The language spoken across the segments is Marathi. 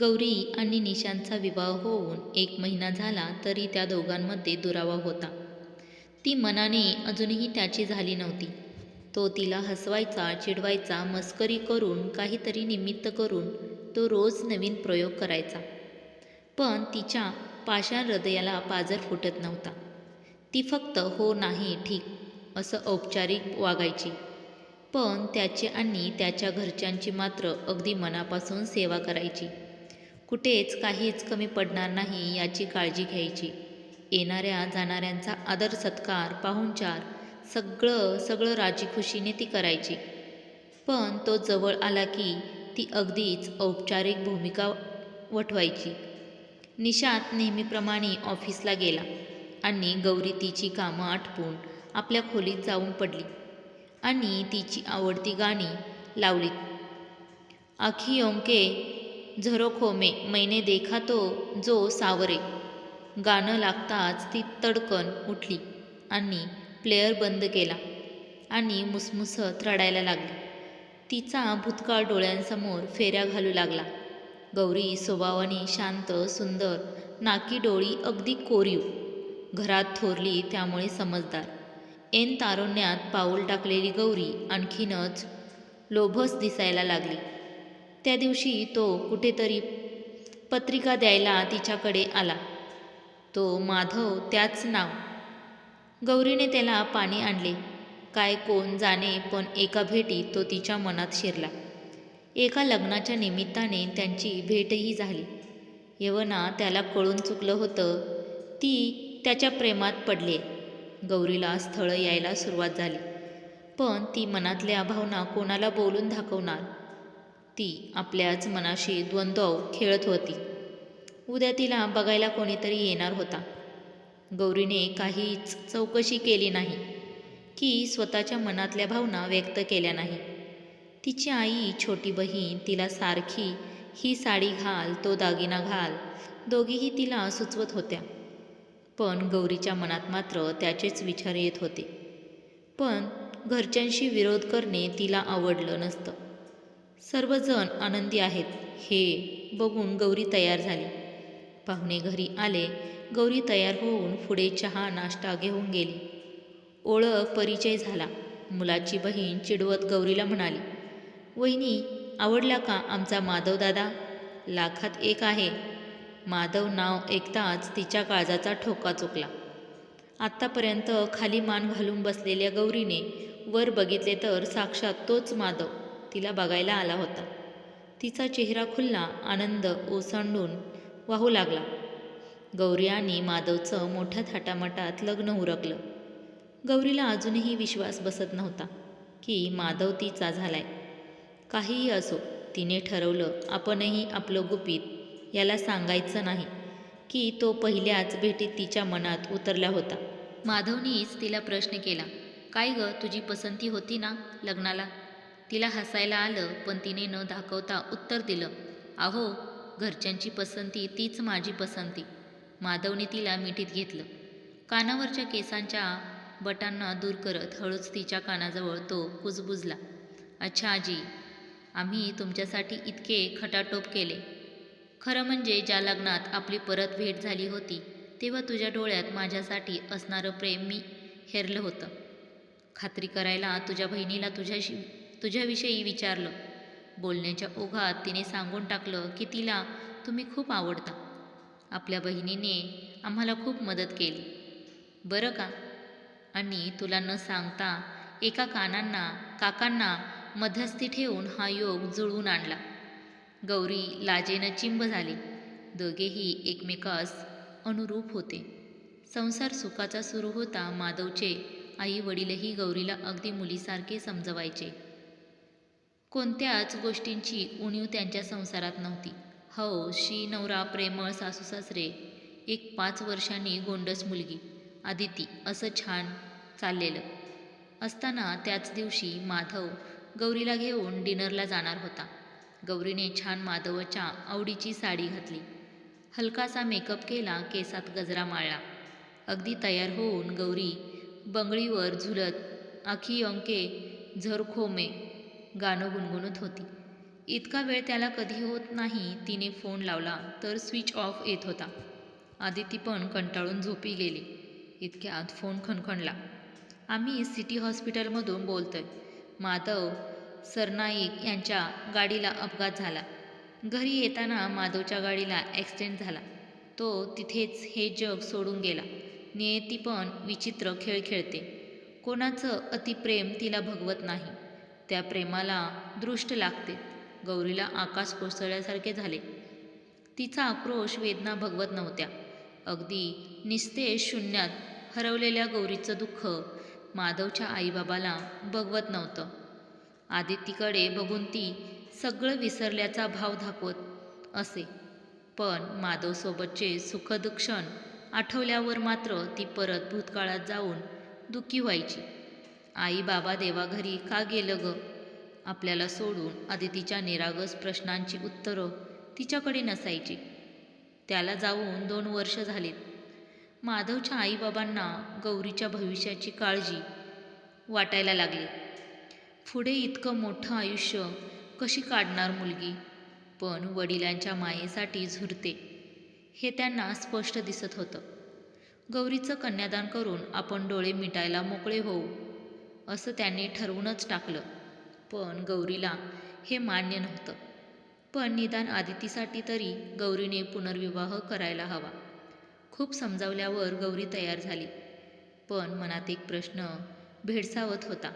गौरी आणि निशांतचा विवाह होऊन एक महिना झाला तरी त्या दोघांमध्ये दुरावा होता. ती मनाने अजूनही त्याची झाली नव्हती. तो तिला हसवायचा चिडवायचा मस्करी करून काहीतरी निमित्त करून तो रोज नवीन प्रयोग करायचा. पण तिच्या पाषाण हृदयाला पाजर फुटत नव्हता. ती फक्त हो नाही ठीक असं औपचारिक वागायची. पण त्याची आणि त्याच्या घरच्यांची मात्र अगदी मनापासून सेवा करायची. कुठेच काहीच कमी पडणार नाही याची काळजी घ्यायची. येणाऱ्या जाणाऱ्यांचा आदर सत्कार पाहुणचार सगळं सगळं राजीखुशीने ती करायची. पण तो जवळ आला की ती अगदीच औपचारिक भूमिका वठवायची. निशात नेहमीप्रमाणे ऑफिसला गेला आणि गौरी तिची कामं आटपून आपल्या खोलीत जाऊन पडली आणि तिची आवडती गाणी लावली आखी ओंके झरोखो में मैने देखा तो जो सावरे. गाणं लागताच ती तडकन उठली आणि प्लेअर बंद केला आणि मुसमुसत रडायला लागली. तिचा भूतकाळ डोळ्यांसमोर फेऱ्या घालू लागला. गौरी स्वभावाने शांत सुंदर नाकी डोळी अगदी कोरीव. घरात थोरली त्यामुळे समजदार. एन तारुण्यात पाऊल टाकलेली गौरी आणखीनच लोभस दिसायला लागली. त्या दिवशी तो कुठेतरी पत्रिका द्यायला तिच्याकडे आला. तो माधव त्याच नाव. गौरीने त्याला पाणी आणले. काय कोण जाणे पण एका भेटीत तो तिच्या मनात शिरला. एका लग्नाच्या निमित्ताने त्यांची भेटही झाली. यवना त्याला कळून चुकलं होतं. ती त्याच्या प्रेमात पडली. गौरीला स्थळ यायला सुरुवात झाली. पण ती मनातल्या भावना कोणाला बोलून दाखवणार? ती आपल्याच मनाशी द्वंद्व खेळत होती. उद्या तिला बघायला कोणीतरी येणार होता. गौरीने काहीच चौकशी केली नाही. की स्वतःच्या मनातल्या भावना व्यक्त केल्या नाही. तिची आई छोटी बहीण तिला सारखी ही साडी घाल तो दागिना घाल दोघीही तिला सुचवत होत्या. पण गौरीच्या मनात मात्र त्याचेच विचार येत होते. पण घरच्यांशी विरोध करणे तिला आवडलं नसतं. सर्वजण आनंदी आहेत. हे बघून गौरी तयार झाली. पाहुणे घरी आले. गौरी तयार होऊन पुढे चहा नाश्ता घेऊन गेली. ओळख परिचय झाला. मुलाची बहीण चिडवत गौरीला म्हणाली वहिनी आवडला का आमचा माधव दादा? लाखात एक आहे. माधव नाव ऐकताच तिच्या काळजाचा ठोका चुकला. आत्तापर्यंत खाली मान घालून बसलेल्या गौरीने वर बघितले तर साक्षात तोच माधव. तिला बघायला आला होता. तिचा चेहरा खुल्ला आनंद ओसंडून वाहू लागला. गौरी आणि माधवचं मोठ्या थाटामाटात लग्न उरकलं. गौरीला अजूनही विश्वास बसत नव्हता की माधव तिचा झालाय. काहीही असो तिने ठरवलं आपणही आपलं गुपित याला सांगायचं नाही की तो पहिल्याच भेटीत तिच्या मनात उतरला होता. माधवनीच तिला प्रश्न केला काय ग तुझी पसंती होती ना लग्नाला? तिला हसायला आलं पण तिने न दाखवता उत्तर दिलं अहो घरच्यांची पसंती तीच माझी पसंती. माधवने तिला मिठीत घेतलं. कानावरच्या केसांच्या बटांना दूर करत हळूच तिच्या कानाजवळ तो कुजबुजला अच्छा आजी आम्ही तुमच्यासाठी इतके खटाटोप केले. खरं म्हणजे ज्या लग्नात आपली परत भेट झाली होती तेव्हा तुझ्या डोळ्यात माझ्यासाठी असणारं प्रेम मी हेरलं होतं. खात्री करायला तुझ्या बहिणीला तुझ्याशी तुझ्याविषयी विचारलं. बोलण्याच्या ओघात तिने सांगून टाकलं की तिला तुम्ही खूप आवडता. आपल्या बहिणीने आम्हाला खूप मदत केली. बरं का? आणि तुला न सांगता एका कानांना काकांना मध्यस्थी ठेवून हा योग जुळवून आणला. गौरी लाजेनं चिंब झाली. दोघेही एकमेकास अनुरूप होते. संसार सुखाचा सुरू होता माधवचे आई वडीलही गौरीला अगदी मुलीसारखे समजवायचे. कोणत्याच गोष्टींची उणीव त्यांच्या संसारात नव्हती. हो शी नवरा प्रेमळ सासू सासरे एक पाच वर्षांनी गोंडस मुलगी आदिती असं छान चाललेलं. असताना त्याच दिवशी माधव गौरीला घेऊन डिनरला जाणार होता. गौरीने छान माधवच्या आवडीची साडी घातली. हलकासा मेकअप केला केसात गजरा माळला. अगदी तयार होऊन गौरी बंगळीवर झुलत आखी अंके झरखोमे गाणं गुणगुणत होती. इतका वेळ त्याला कधी होत नाही तिने फोन लावला तर स्विच ऑफ येत होता. आदिती पण कंटाळून झोपी गेली. इतक्यात फोन खणखणला. आम्ही सिटी हॉस्पिटलमधून बोलतोय. माधव सरनाईक यांच्या गाडीला अपघात झाला. घरी येताना माधवच्या गाडीला ॲक्सिडेंट झाला. तो तिथेच हे जग सोडून गेला. नियती पण विचित्र खेळ खेळते. कोणाचं अतिप्रेम तिला भगवत नाही. त्या प्रेमाला दृष्ट लागते. गौरीला आकाश कोसळल्यासारखे झाले. तिचा आक्रोश वेदना भगवत नव्हत्या. अगदी निस्ते शून्यात हरवलेल्या गौरीचं दुःख माधवच्या आईबाबाला बघवत नव्हतं. आदितीकडे बघून ती सगळं विसरल्याचा भाव दाखवत असे. पण माधवसोबतचे सुखद क्षण आठवल्यावर मात्र ती परत भूतकाळात जाऊन दुःखी व्हायची. आई बाबा देवाघरी का गेलं ग? आपल्याला सोडून आदितीच्या निरागस प्रश्नांची उत्तरं तिच्याकडे नसायची. त्याला जाऊन दोन वर्ष झालीत. माधवच्या आईबाबांना गौरीच्या भविष्याची काळजी वाटायला लागली. पुढे इतकं मोठं आयुष्य कशी काढणार मुलगी? पण वडिलांच्या मायेसाठी झुरते. हे त्यांना स्पष्ट दिसत होतं. गौरीचं कन्यादान करून आपण डोळे मिटायला मोकळे होऊ. असं त्याने ठरवूनच टाकलं. पण गौरीला हे मान्य नव्हतं. पण निदान आदितीसाठी तरी गौरीने पुनर्विवाह करायला हवा. खूप समजावल्यावर गौरी तयार झाली. पण मनात एक प्रश्न भेडसावत होता.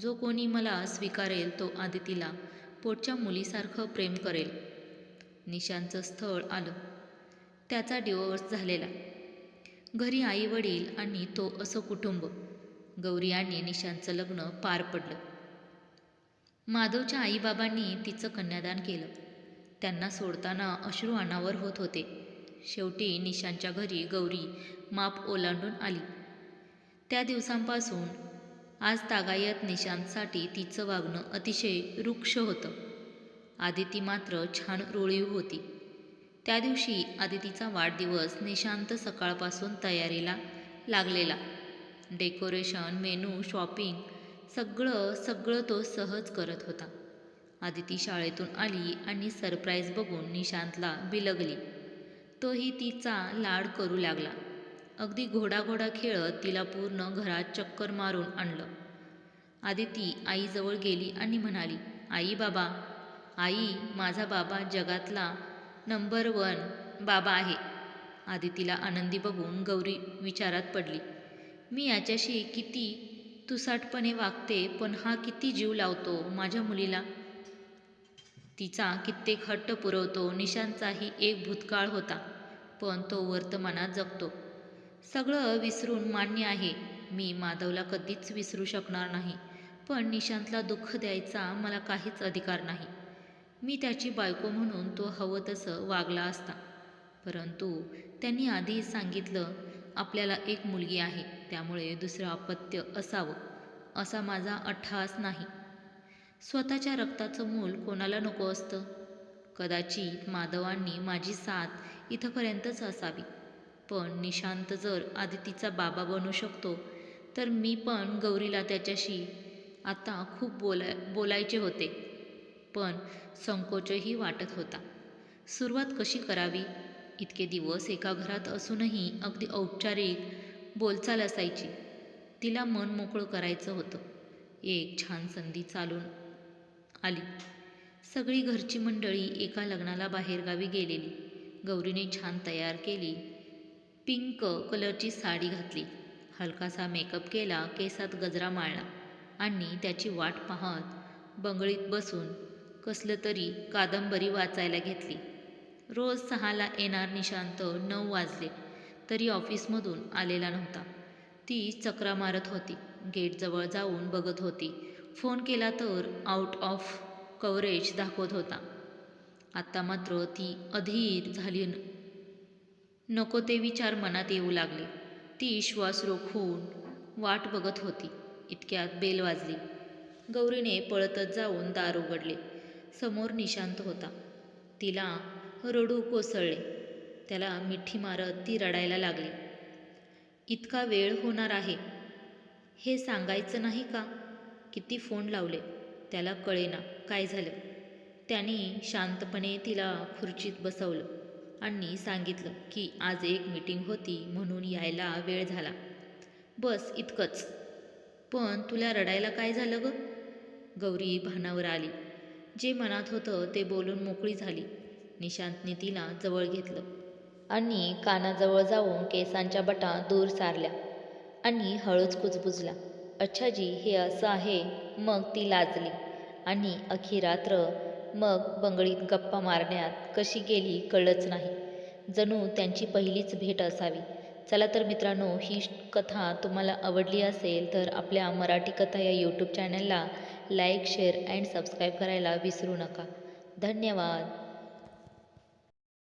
जो कोणी मला स्वीकारेल तो आदितीला पोटच्या मुलीसारखं प्रेम करेल. निशांचं स्थळ आलं. त्याचा डिवोर्स झालेला. घरी आई वडील आणि तो असं कुटुंब. गौरी आणि निशांचं लग्न पार पडलं. माधवच्या आईबाबांनी तिचं कन्यादान केलं. त्यांना सोडताना अश्रू अनावर होत होते. शेवटी निशांच्या घरी गौरी माप ओलांडून आली. त्या दिवसांपासून आज तागायत निशांतसाठी तिचं वागणं अतिशय रुक्ष होतं. आदिती मात्र छान रोळीव होती. त्या दिवशी आदितीचा वाढदिवस निशांत सकाळपासून तयारीला लागलेला. डेकोरेशन मेनू शॉपिंग सगळं सगळं तो सहज करत होता. आदिती शाळेतून आली आणि सरप्राईज बघून निशांतला बिलगली. तोही तिचा लाड करू लागला. अगदी घोडाघोडा खेळत तिला पूर्ण घरात चक्कर मारून आणलं. आदिती आईजवळ गेली आणि म्हणाली आई बाबा आई माझा बाबा जगातला नंबर वन बाबा आहे. आदितीला आनंदी बघून गौरी विचारात पडली मी याच्याशी किती तुसाटपणे वागते पण हा किती जीव लावतो माझ्या मुलीला? तिचा कित्येक हट्ट पुरवतो निशांचाही एक भूतकाळ होता पण तो वर्तमानात जगतो. सगळं विसरून मान्य आहे. मी माधवला कधीच विसरू शकणार नाही पण निशांतला दुःख द्यायचा मला काहीच अधिकार नाही. मी त्याची बायको म्हणून तो हवं तसं वागला असता परंतु त्यांनी आधी सांगितलं आपल्याला एक मुलगी आहे. त्यामुळे दुसरं अपत्य असावं असा माझा अट्टहास नाही. स्वतःच्या रक्ताचं मूल कोणाला नको असतं? कदाचित माधवांनी माझी साथ इथंपर्यंतच असावी. पण निशांत जर आदितीचा बाबा बनू शकतो तर मी पण गौरीला त्याच्याशी आता खूप बोलाय बोलायचे होते. पण संकोचही वाटत होता. सुरुवात कशी करावी? इतके दिवस एका घरात असूनही अगदी औपचारिक बोलचाल असायची. तिला मन मोकळं करायचं होतं. एक छान संधी चालून आली. सगळी घरची मंडळी एका लग्नाला बाहेरगावी गेलेली. गौरीने छान तयार केली. पिंक कलरची साडी घातली. हलकासा मेकअप केला केसात गजरा माळला आणि त्याची वाट पाहत बंगळीत बसून कसलं तरी कादंबरी वाचायला घेतली. रोज सहाला येणार निशांत नऊ वाजले. तरी ऑफिसमधून आलेला नव्हता. ती चक्रा मारत होती. गेटजवळ जाऊन बघत होती. फोन केला तर आउट ऑफ कव्हरेज दाखवत होता. आत्ता मात्र ती अधीर झाली नको ते विचार मनात येऊ लागले. ती श्वास रोखून वाट बघत होती. इतक्यात बेल वाजली. गौरीने पळतच जाऊन दार उघडले. समोर निशांत होता. तिला रडू कोसळले. त्याला मिठी मारत ती रडायला लागली. इतका वेळ होणार आहे. हे सांगायचं नाही का? किती फोन लावले. त्याला कळेना काय झालं. त्याने शांतपणे तिला खुर्चीत बसवलं आणि सांगितलं की आज एक मीटिंग होती म्हणून यायला वेळ झाला. बस इतकंच. पण तुला रडायला काय झालं ग? गौरी भानावर आली. जे मनात होतं ते बोलून मोकळी झाली. निशांतने तिला जवळ घेतलं. आणि कानाजवळ जाऊन केसांच्या बटा दूर सारल्या. आणि हळूच कुजबुजला. अच्छा जी हे असं आहे? मग ती लाजली. आणि अखी रात्र मग बंगळीत गप्पा मारण्यात कशी गेली कळलंच नाही. जणू त्यांची पहिलीच भेट असावी. चला तर मित्रांनो ही कथा तुम्हाला आवडली असेल तर आपल्या मराठी कथा या यूट्यूब चॅनलला लाईक शेअर अँड सबस्क्राईब करायला विसरू नका. धन्यवाद.